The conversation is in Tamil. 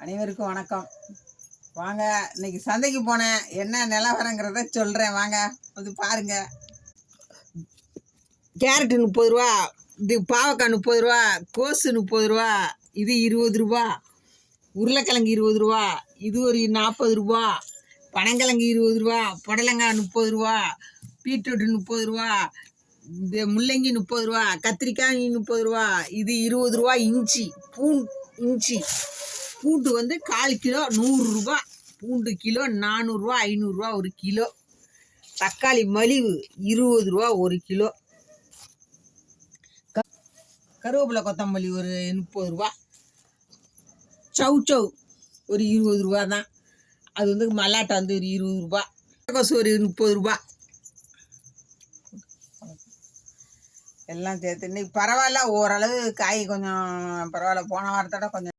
அனைவருக்கும் வணக்கம். வாங்க இன்னைக்கு சந்தைக்கு போனேன் என்ன நிலவரங்கிறத சொல்கிறேன் வாங்க வந்து பாருங்க. கேரட்டு முப்பது ரூபா இது பாவக்காய் முப்பது ரூபா கோஸு முப்பது ரூபா இது இருபது ரூபா உருளைக்கிழங்கு இருபது ரூபா இது ஒரு நாற்பது ரூபா பனங்கிழங்கு இருபது ரூபா புடலங்காய் முப்பது ரூபா பீட்ரூட் முப்பது ரூபா இந்த முள்ளங்கி முப்பது ரூபா கத்திரிக்காய் முப்பது ரூபா இது இருபது ரூபா இஞ்சி பூன் இஞ்சி. பூண்டு வந்து கால் கிலோ நூறுரூபா பூண்டு கிலோ நானூறுரூவா ஐநூறுரூவா ஒரு கிலோ. தக்காளி மலிவு இருபது ரூபா ஒரு கிலோ. க- கருவேப்பிலை கொத்தமல்லி ஒரு முப்பது ரூபா சவு சவு ஒரு இருபது ரூபா தான். அது வந்து மல்லாட்டை வந்து ஒரு இருபது ரூபா கொசு ஒரு முப்பது ரூபா எல்லாம் சேர்த்து இன்னைக்கு பரவாயில்ல ஓரளவு காய் கொஞ்சம் பரவாயில்ல. போன வாரத்தோட கொஞ்சம்